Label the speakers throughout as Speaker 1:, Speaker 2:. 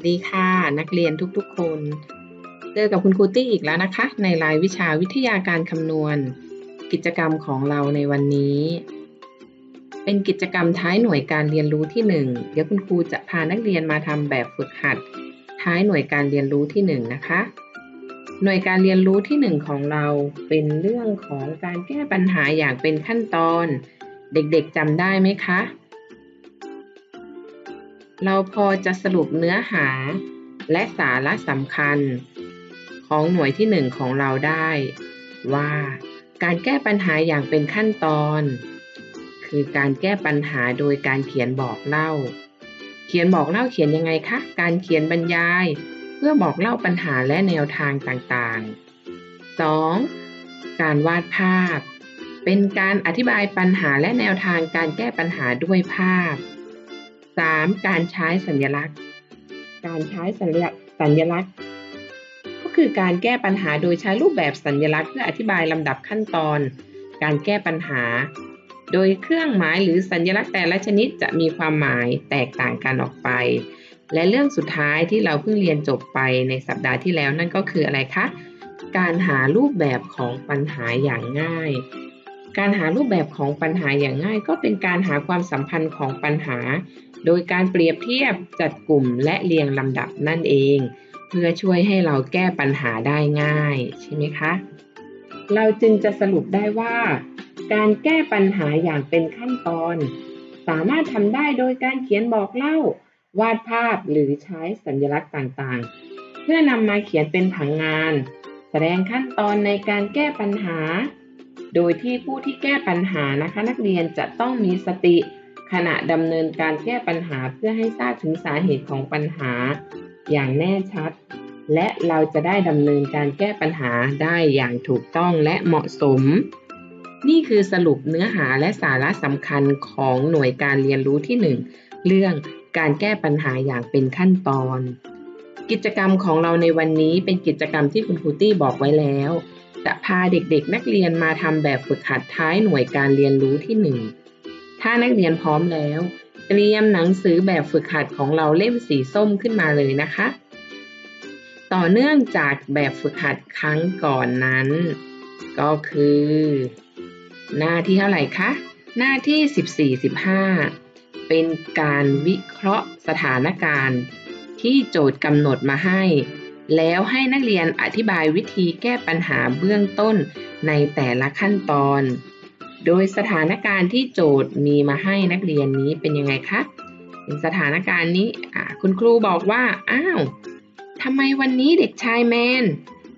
Speaker 1: สวัสดีค่ะ นักเรียนทุกๆ คน เจอกับคุณครูตี้อีกแล้วนะคะ ในรายวิชาวิทยาการคำนวณ กิจกรรมของเราในวันนี้ เป็นกิจกรรมท้ายหน่วยการเรียนรู้ที่ 1 เดี๋ยวคุณครูจะพานักเรียนมาทำแบบฝึกหัด ท้ายหน่วยการเรียนรู้ที่ 1 นะคะ หน่วยการเรียนรู้ที่ 1 ของเราเป็นเรื่องของการแก้ปัญหาอย่างเป็นขั้นตอน เด็กๆจำได้ไหมคะ เราพอจะสรุปเนื้อหา และสาระสำคัญ ของหน่วยที่หนึ่งของเราได้ ว่าการแก้ปัญหาอย่างเป็นขั้นตอน คือการแก้ปัญหาโดยการเขียนบอกเล่า เขียนบอกเล่าเขียนยังไงคะ การเขียนบรรยาย เพื่อบอกเล่าปัญหาและแนวทางต่างๆ 2. การวาดภาพ เป็นการอธิบายปัญหาและแนวทางการแก้ปัญหาด้วยภาพ 3. การใช้สัญลักษณ์ การใช้สัญลักษณ์สัญลักษณ์ ก็คือการแก้ปัญหาโดยใช้รูปแบบสัญลักษณ์เพื่ออธิบายลำดับขั้นตอน การแก้ปัญหา โดยเครื่องหมายหรือสัญลักษณ์แต่ละชนิดจะมีความหมายแตกต่างกันออกไป และเรื่องสุดท้ายที่เราเพิ่งเรียนจบไปในสัปดาห์ที่แล้วนั่นก็คืออะไรคะ การหารูปแบบของปัญหาอย่างง่ายการหารูปแบบของปัญหาอย่างง่าย ก็เป็นการหาความสัมพันธ์ของปัญหา โดยการเปรียบเทียบจัดกลุ่มและเรียงลำดับนั่นเอง เพื่อช่วยให้เราแก้ปัญหาได้ง่ายใช่ไหมคะ เราจึงจะสรุปได้ว่า การแก้ปัญหาอย่างเป็นขั้นตอน สามารถทำได้โดยการเขียนบอกเล่า วาดภาพหรือใช้สัญลักษณ์ต่างๆ เพื่อนำมาเขียนเป็นผังงาน แสดงขั้นตอนในการแก้ปัญหา โดยที่ผู้ที่แก้ปัญหานะคะ นักเรียนจะต้องมีสติ ขณะดำเนินการแก้ปัญหาเพื่อให้ทราบถึงสาเหตุของปัญหาอย่างแน่ชัด และเราจะได้ดำเนินการแก้ปัญหาได้อย่างถูกต้องและเหมาะสม นี่คือสรุปเนื้อหาและสาระสำคัญของหน่วยการเรียนรู้ที่ 1 เรื่องการแก้ปัญหาอย่างเป็นขั้นตอน กิจกรรมของเราในวันนี้เป็นกิจกรรมที่คุณครูตี้บอกไว้แล้วจะพาเด็กๆ นักเรียนมาทำแบบฝึกหัดท้ายหน่วยการเรียนรู้ที่ 1 ถ้านักเรียนพร้อมแล้ว เตรียมหนังสือแบบฝึกหัดของเราเล่มสีส้มขึ้นมาเลยนะคะ ต่อเนื่องจากแบบฝึกหัดครั้งก่อนนั้น ก็คือ หน้าที่เท่าไหร่คะ หน้าที่ 14-15 เป็นการวิเคราะห์สถานการณ์ที่โจทย์กำหนดมาให้ แล้วให้นักเรียนอธิบายวิธีแก้ปัญหาเบื้องต้นในแต่ละขั้นตอน โดยสถานการณ์ที่โจทย์มีมาให้นักเรียนนี้เป็นยังไงคะเป็นสถานการณ์นี้คุณครูบอกว่า อ้าวทำไมวันนี้เด็กชายแมน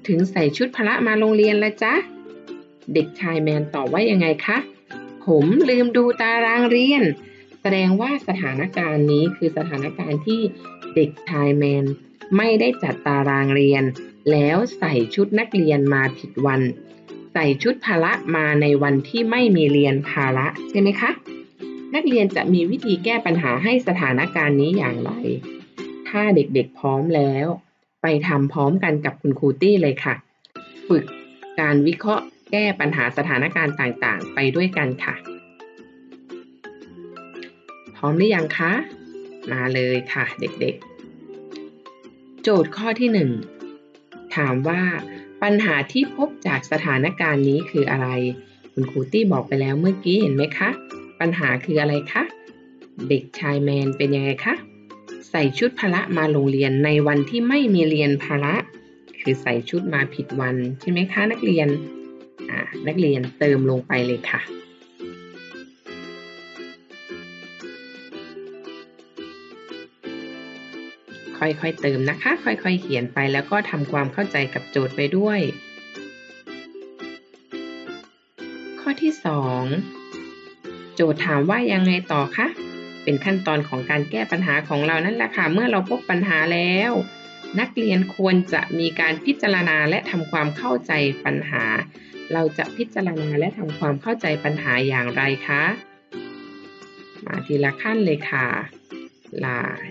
Speaker 1: ถึงใส่ชุดพละมาโรงเรียนละจ๊ะ เด็กชายแมนตอบว่ายังไงคะ ผมลืมดูตารางเรียน แสดงว่าสถานการณ์นี้คือสถานการณ์ที่เด็กชายแมน ไม่ได้จัดตารางเรียน แล้วใส่ชุดนักเรียนมาผิดวัน ใส่ชุดพละมาในวันที่ไม่มีเรียนพาละใช่ไหมคะ นักเรียนจะมีวิธีแก้ปัญหาให้สถานการณ์นี้อย่างไร ถ้าเด็กๆพร้อมแล้ว ไปทำพร้อมกันกับคุณครูตี้เลยค่ะ ฝึกการวิเคราะห์แก้ปัญหาสถานการณ์ต่างๆ ไปด้วยกันค่ะ พร้อมหรือยังคะ มาเลยค่ะเด็กๆ โจทย์ข้อที่ 1 ถามว่า ปัญหาที่พบจากสถานการณ์นี้คืออะไร คุณครูตี้บอกไปแล้วเมื่อกี้เห็นไหมคะ ปัญหาคืออะไรคะ เด็กชายแมนเป็นยังไงคะ ใส่ชุดพละมาโรงเรียนในวันที่ไม่มีเรียนพละ คือใส่ชุดมาผิดวันใช่ไหมคะนักเรียน นักเรียนเติมลงไปเลยค่ะ ค่อยๆเติมนะคะ ค่อยๆเขียนไปแล้วก็ทำความเข้าใจกับโจทย์ไปด้วย ข้อที่ 2 โจทย์ถามว่ายังไงต่อคะเป็นขั้นตอนของการแก้ปัญหาของเรานั่นแหละค่ะ เมื่อเราพบปัญหาแล้ว นักเรียนควรจะมีการพิจารณาและทำความเข้าใจปัญหา เราจะพิจารณาและทำความเข้าใจปัญหาอย่างไรคะ มาทีละขั้นเลยค่ะ ลาย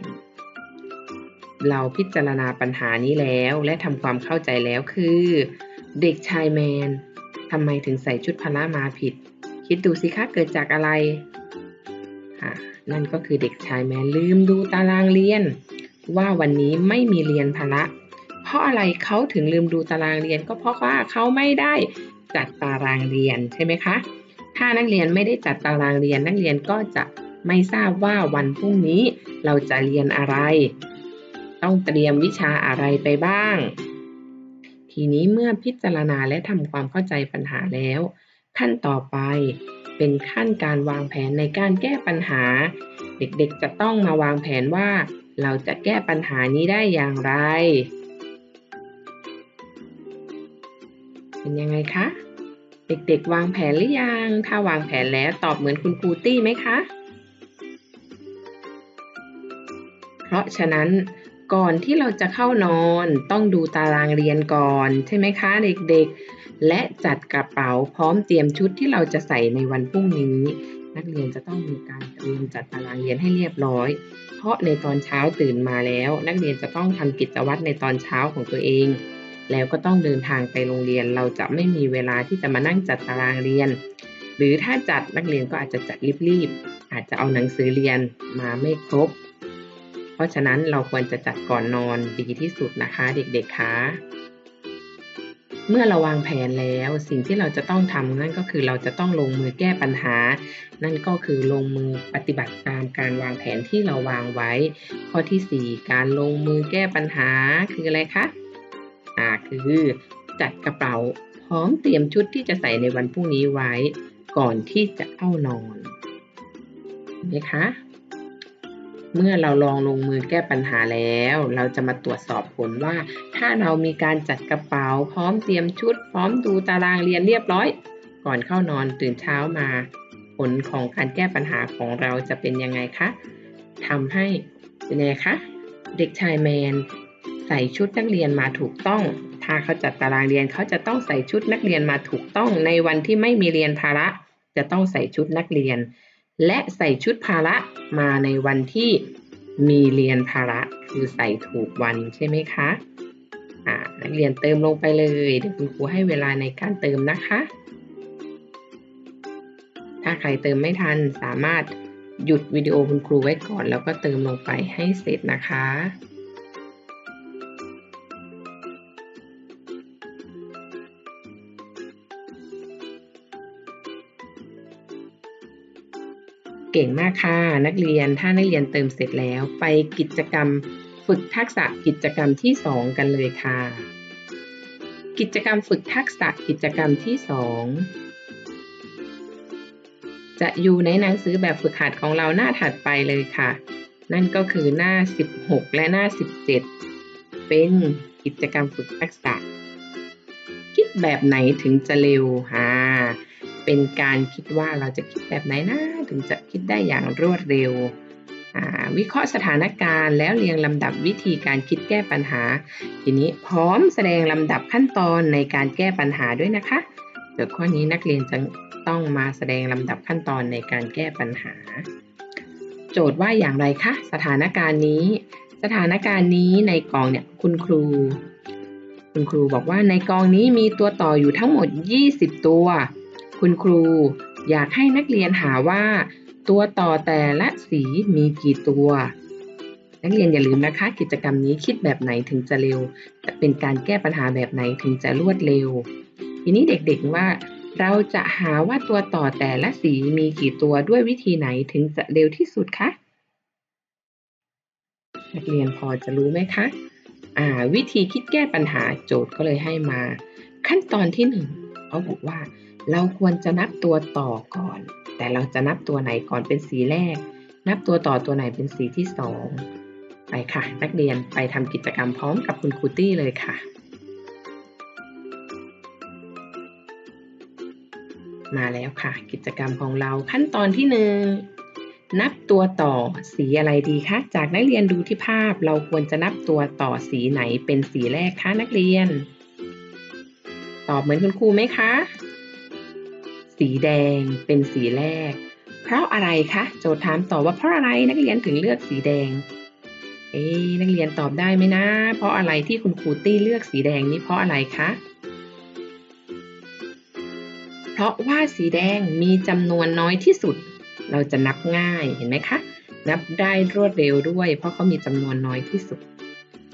Speaker 1: เราพิจารณาปัญหานี้แล้วและทำความเข้าใจแล้วคือ เด็กชายแมนทำไมถึงใส่ชุดพละมาผิด คิดดูสิคะเกิดจากอะไรนั่นก็คือเด็กชายแมนลืมดูตารางเรียน ว่าวันนี้ไม่มีเรียนพละ เพราะอะไรเขาถึงลืมดูตารางเรียน ก็เพราะว่าเขาไม่ได้จัดตารางเรียนใช่ไหมคะถ้านักเรียนไม่ได้จัดตารางเรียนนักเรียนก็จะไม่ทราบว่าวันพรุ่งนี้เราจะเรียนอะไร ต้องเตรียมวิชาอะไรไปบ้าง ทีนี้เมื่อพิจารณาและทำความเข้าใจปัญหาแล้ว ขั้นต่อไปเป็นขั้นการวางแผนในการแก้ปัญหา เด็กๆจะต้องมาวางแผนว่า เราจะแก้ปัญหานี้ได้อย่างไร เป็นยังไงคะ เด็กๆ วางแผนหรือยัง ถ้าวางแผนแล้วตอบเหมือนคุณครูตี้ไหมคะ เพราะฉะนั้น ก่อนที่เราจะเข้านอนต้องดูตารางเรียนก่อน ใช่ไหมคะเด็กๆ และจัดกระเป๋าพร้อมเตรียมชุดที่เราจะใส่ในวันพรุ่งนี้ นักเรียนจะต้องมีการเตรียมจัดตารางเรียนให้เรียบร้อย เพราะในตอนเช้าตื่นมาแล้ว นักเรียนจะต้องทำกิจวัตรในตอนเช้าของตัวเอง แล้วก็ต้องเดินทางไปโรงเรียนเราจะไม่มีเวลาที่จะมานั่งจัดตารางเรียน หรือถ้าจัดนักเรียนก็อาจจะจัดรีบๆอาจจะเอาหนังสือเรียนมาไม่ครบ เพราะฉะนั้นเราควรจะจัดก่อนนอนดีที่สุดนะคะเด็กๆคะเมื่อเราวางแผนแล้วสิ่งที่เราจะต้องทำนั่นก็คือเราจะต้องลงมือแก้ปัญหา นั่นก็คือลงมือปฏิบัติตามการวางแผนที่เราวางไว้ ข้อที่ 4 การลงมือแก้ปัญหาคืออะไรคะอ่าคือจัดกระเป๋าพร้อมเตรียมชุดที่จะใส่ในวันพรุ่งนี้ไว้ ก่อนที่จะเข้านอนเห็นไหมคะ เมื่อเราลองลงมือแก้ปัญหาแล้ว เราจะมาตรวจสอบผลว่า ถ้าเรามีการจัดกระเป๋า พร้อมเตรียมชุด พร้อมดูตารางเรียนเรียบร้อย ก่อนเข้านอนตื่นเช้ามา ผลของการแก้ปัญหาของเราจะเป็นยังไงคะทำให้เป็นไงคะเด็กชายแมน ใส่ชุดนักเรียนมาถูกต้อง ถ้าเขาจัดตารางเรียนเขาจะต้องใส่ชุดนักเรียนมาถูกต้องในวันที่ไม่มีเรียนภาระ จะต้องใส่ชุดนักเรียน และใส่ชุดภาระมาในวันที่มีเรียนภาระคือใส่ถูกวันใช่ไหมคะอ่านักเรียนเติมลงไปเลย เดี๋ยวคุณครูให้เวลาในการเติมนะคะ ถ้าใครเติมไม่ทันสามารถหยุดวิดีโอคุณครูไว้ก่อน แล้วก็เติมลงไปให้เสร็จนะคะ เก่งมากค่ะนักเรียนถ้านักเรียนเติมเสร็จแล้วไปกิจกรรมฝึกทักษะกิจกรรมที่ 2 กันเลยค่ะ กิจกรรมฝึกทักษะกิจกรรมที่ 2 จะอยู่ในหนังสือแบบฝึกหัดของเราหน้าถัดไปเลยค่ะ นั่นก็คือหน้า 16 และหน้า 17 เป็นกิจกรรมฝึกทักษะ คิดแบบไหนถึงจะเร็วฮ่า เป็นการคิดว่าเราจะคิดแบบไหนนะถึงจะคิดได้อย่างรวดเร็ว วิเคราะห์สถานการณ์แล้วเรียงลำดับวิธีการคิดแก้ปัญหา ทีนี้พร้อมแสดงลำดับขั้นตอนในการแก้ปัญหาด้วยนะคะโจทย์ข้อนี้นักเรียนจะต้องมาแสดงลำดับขั้นตอนในการแก้ปัญหา โจทย์ว่าอย่างไรคะสถานการณ์นี้ สถานการณ์นี้ในกองเนี่ยคุณครู คุณครูบอกว่าในกองนี้มีตัวต่ออยู่ทั้งหมด 20 ตัว คุณครูอยากให้นักเรียนหาว่า ตัวต่อแต่ละสีมีกี่ตัว นักเรียนอย่าลืมนะคะ กิจกรรมนี้คิดแบบไหนถึงจะเร็ว จะเป็นการแก้ปัญหาแบบไหนถึงจะรวดเร็ว ทีนี้เด็กๆว่า เราจะหาว่าตัวต่อแต่ละสีมีกี่ตัวด้วยวิธีไหนถึงจะเร็วที่สุดคะนักเรียนพอจะรู้ไหมคะอ่าวิธีคิดแก้ปัญหาโจทย์ก็เลยให้มา ขั้นตอนที่หนึ่งเขาบอกว่า เราควรจะนับตัวต่อก่อน แต่เราจะนับตัวไหนก่อนเป็นสีแรก นับตัวต่อตัวไหนเป็นสีที่สองไปค่ะ นักเรียนไปทำกิจกรรมพร้อมกับคุณครูตี้เลยค่ะ มาแล้วค่ะ กิจกรรมของเราขั้นตอนที่หนึ่งนับตัวต่อสีอะไรดีคะ จากนักเรียนดูที่ภาพเราควรจะนับตัวต่อสีไหนเป็นสีแรกคะนักเรียน ตอบเหมือนคุณครูไหมคะ สีแดงเป็นสีแรก เพราะอะไรคะโจทย์ถามตอบว่าเพราะอะไรนักเรียนถึงเลือกสีแดง เอ๊นักเรียนตอบได้ไหมนะ เพราะอะไรที่คุณครูตี้เลือกสีแดงนี้เพราะอะไรคะเพราะว่าสีแดงมีจำนวนน้อยที่สุด เราจะนับง่ายเห็นไหมคะนับได้รวดเร็วด้วย เพราะเขามีจำนวนน้อยที่สุด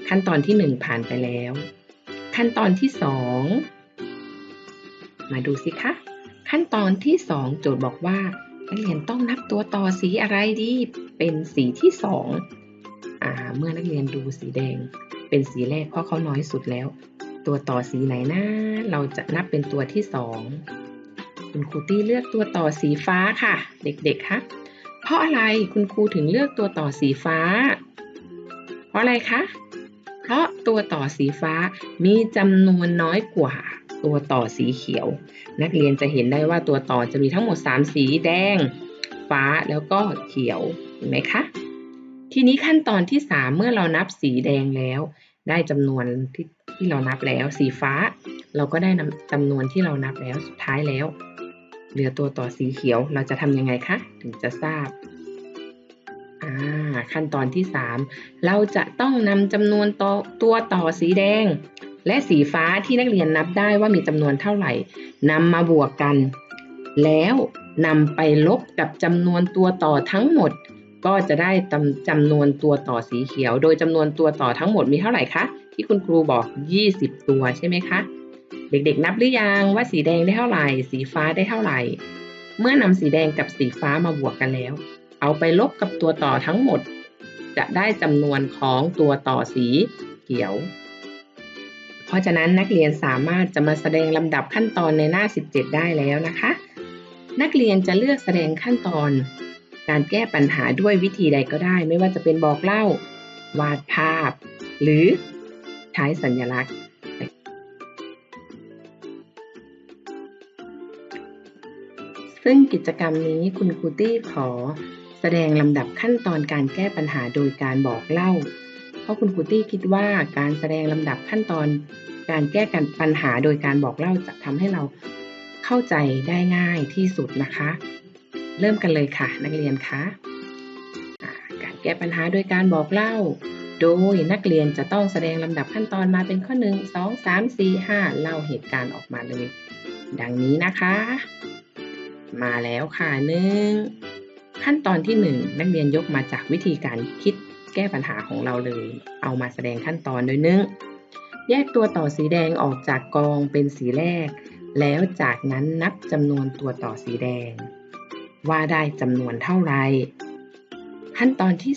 Speaker 1: ขั้นตอนที่หนึ่งผ่านไปแล้ว ขั้นตอนที่สองมาดูสิคะ ขั้นตอนที่สองโจทย์บอกว่านักเรียนต้องนับตัวต่อสีอะไรดี เป็นสีที่สองอ่าเมื่อนักเรียนดูสีแดง เป็นสีแรกเพราะเขาน้อยสุดแล้ว ตัวต่อสีไหนนะเราจะนับเป็นตัวที่สองคุณครูตี้เลือกตัวต่อสีฟ้าค่ะ เด็กๆคะเพราะอะไรคุณครูถึงเลือกตัวต่อสีฟ้า เพราะอะไรคะ เพราะตัวต่อสีฟ้ามีจำนวนน้อยกว่า ตัวต่อสีเขียว นักเรียนจะเห็นได้ว่าตัวต่อจะมีทั้งหมด 3 สีแดง ฟ้าแล้วก็เขียวเห็นไหมคะ ทีนี้ขั้นตอนที่ 3 เมื่อเรานับสีแดงแล้ว ได้จำนวนที่ที่เรานับแล้ว สีฟ้า เราก็ได้นำจำนวนที่เรานับแล้วสุดท้ายแล้ว เหลือตัวต่อสีเขียวเราจะทำยังไงคะถึงจะทราบขั้นตอนที่ 3 เราจะต้องนำจำนวนตตัวต่อสีแดง และสีฟ้าที่นักเรียนนับได้ว่ามีจำนวนเท่าไหร่นำมาบวกกัน แล้วนำไปลบกับจำนวนตัวต่อทั้งหมด ก็จะได้จำนวนตัวต่อสีเขียว โดยจำนวนตัวต่อทั้งหมดมีเท่าไหร่คะที่คุณครูบอก 20 ตัวใช่ไหมคะเด็กๆ นับหรือยังว่าสีแดงได้เท่าไหร่ สีฟ้าได้เท่าไหร่ เมื่อนำสีแดงกับสีฟ้ามาบวกกันแล้ว เอาไปลบกับตัวต่อทั้งหมด จะได้จำนวนของตัวต่อสีเขียว เพราะฉะนั้นนักเรียนสามารถจะมาแสดงลำดับขั้นตอนในหน้า 17 ได้แล้วนะคะ นักเรียนจะเลือกแสดงขั้นตอน การแก้ปัญหาด้วยวิธีใดก็ได้ ไม่ว่าจะเป็นบอกเล่า วาดภาพ หรือใช้สัญลักษณ์ซึ่งกิจกรรมนี้คุณครูตี้ขอแสดงลำดับขั้นตอนการแก้ปัญหาโดยการบอกเล่า ราะคุณครูตี้คิดว่าการแสดงลำดับขั้นตอน การแก้กันปัญหาโดยการบอกเล่าจะทำให้เราเข้าใจได้ง่ายที่สุดนะคะ เริ่มกันเลยค่ะ นักเรียนคะการแก้ปัญหาโดยการบอกเล่า โดยนักเรียนจะต้องแสดงลำดับขั้นตอนมาเป็นข้อ 1 2 3 4 5 เล่าเหตุการณ์ออกมาเลย ดังนี้นะคะ มาแล้วค่ะหนึ่งขั้นตอนที่ 1 นักเรียนยกมาจากวิธีการคิด ก้ปัญหาของเราเลย เอามาแสดงขั้นตอนโดยหนึ่งแยกตัวต่อสีแดงออกจากกองเป็นสีแรก แล้วจากนั้นนับจำนวนตัวต่อสีแดง ว่าได้จำนวนเท่าไหร่ขั้นตอนที่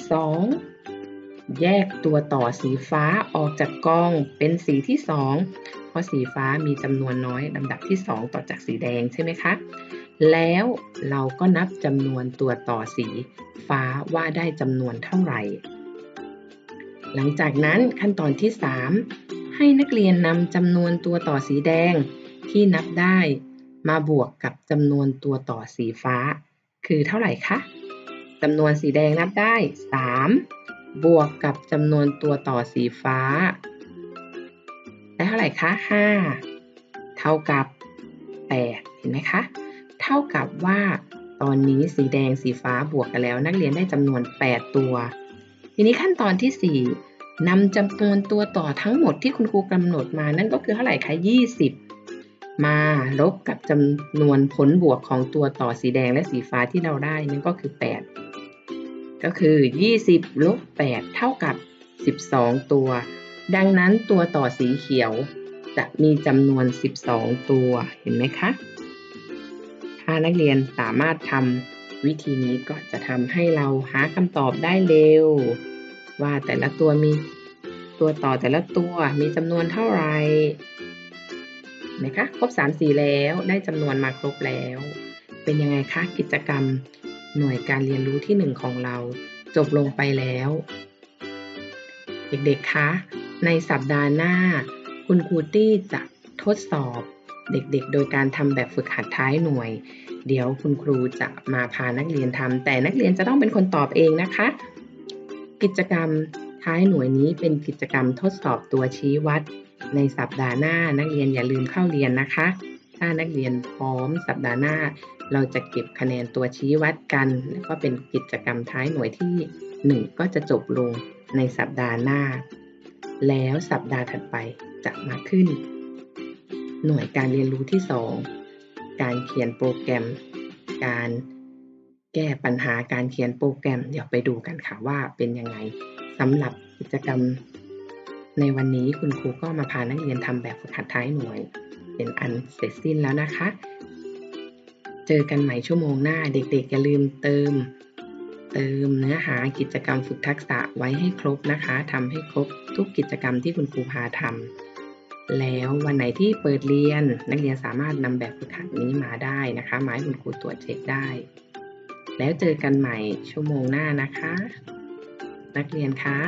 Speaker 1: 2 แยกตัวต่อสีฟ้าออกจากกองเป็นสีที่ 2 เพราะสีฟ้ามีจำนวนน้อยลำดับที่ 2 ต่อจากสีแดงใช่ไหมคะ แล้วเราก็นับจำนวนตัวต่อสีฟ้าว่าได้จำนวนเท่าไหร่ หลังจากนั้นขั้นตอนที่ 3 ให้นักเรียนนำจำนวนตัวต่อสีแดงที่นับได้มาบวกกับจำนวนตัวต่อสีฟ้า คือเท่าไหร่คะจำนวนสีแดงนับได้ 3 บวกกับจำนวนตัวต่อสีฟ้า ได้เท่าไหร่คะ 5 เท่ากับ 8 เห็นไหมคะ เท่ากับว่าตอนนี้สีแดงสีฟ้าบวกกันแล้ว นักเรียนได้จำนวน 8 ตัว ทีนี้ขั้นตอนที่ 4นำจำนวนตัวต่อทั้งหมดที่คุณครูกำหนดมา นั่นก็คือเท่าไหร่คะ 20 มาลบกับจำนวนผลบวกของตัวต่อสีแดงและสีฟ้าที่เราได้นั่นก็คือ 8 ก็คือ 20ลบ8เท่ากับ 12 ตัว ดังนั้นตัวต่อสีเขียวจะมีจำนวน 12 ตัว เห็นไหมคะ ถ้านักเรียนสามารถทำวิธีนี้ก็จะทำให้เราหาคำตอบได้เร็ว ว่าแต่ละตัวมีตัวต่อแต่ละตัวมีจำนวนเท่าไหร่นะคะครบ3 4แล้วได้จำนวนมาครบแล้ว เป็นยังไงคะกิจกรรมหน่วยการเรียนรู้ที่ 1 ของเราจบลงไปแล้ว เด็กๆคะในสัปดาห์หน้า คุณครูตี้จะทดสอบเด็กๆ โดยการทำแบบฝึกหัดท้ายหน่วย เดี๋ยวคุณครูจะมาพานักเรียนทำแต่นักเรียนจะต้องเป็นคนตอบเองนะคะ กิจกรรมท้ายหน่วยนี้เป็นกิจกรรมทดสอบตัวชี้วัด ในสัปดาห์หน้านักเรียนอย่าลืมเข้าเรียนนะคะ ถ้านักเรียนพร้อมสัปดาห์หน้า เราจะเก็บคะแนนตัวชี้วัดกัน แล้วก็เป็นกิจกรรมท้ายหน่วยที่ 1 ก็จะจบลงในสัปดาห์หน้า แล้วสัปดาห์ถัดไปจะมาขึ้น หน่วยการเรียนรู้ที่ 2 การเขียนโปรแกรม การ แก้ปัญหาการเขียนโปรแกรม เดี๋ยวไปดูกันค่ะว่าเป็นยังไงสำหรับกิจกรรม ในวันนี้คุณครูก็มาพานักเรียนทำแบบฝึกหัดท้ายหน่วย เป็นอันเสร็จสิ้นแล้วนะคะ เจอกันใหม่ชั่วโมงหน้าเด็กๆอย่าลืมเติม เติมเนื้อหากิจกรรมฝึกทักษะไว้ให้ครบนะคะทำให้ครบทุกกิจกรรมที่คุณครูพาทำแล้ววันไหนที่เปิดเรียนนักเรียนสามารถนำแบบฝึกหัดนี้มาได้นะคะมาให้คุณครูตรวจเช็คได้ แล้วเจอกันใหม่ชั่วโมงหน้านะคะ นักเรียนคะ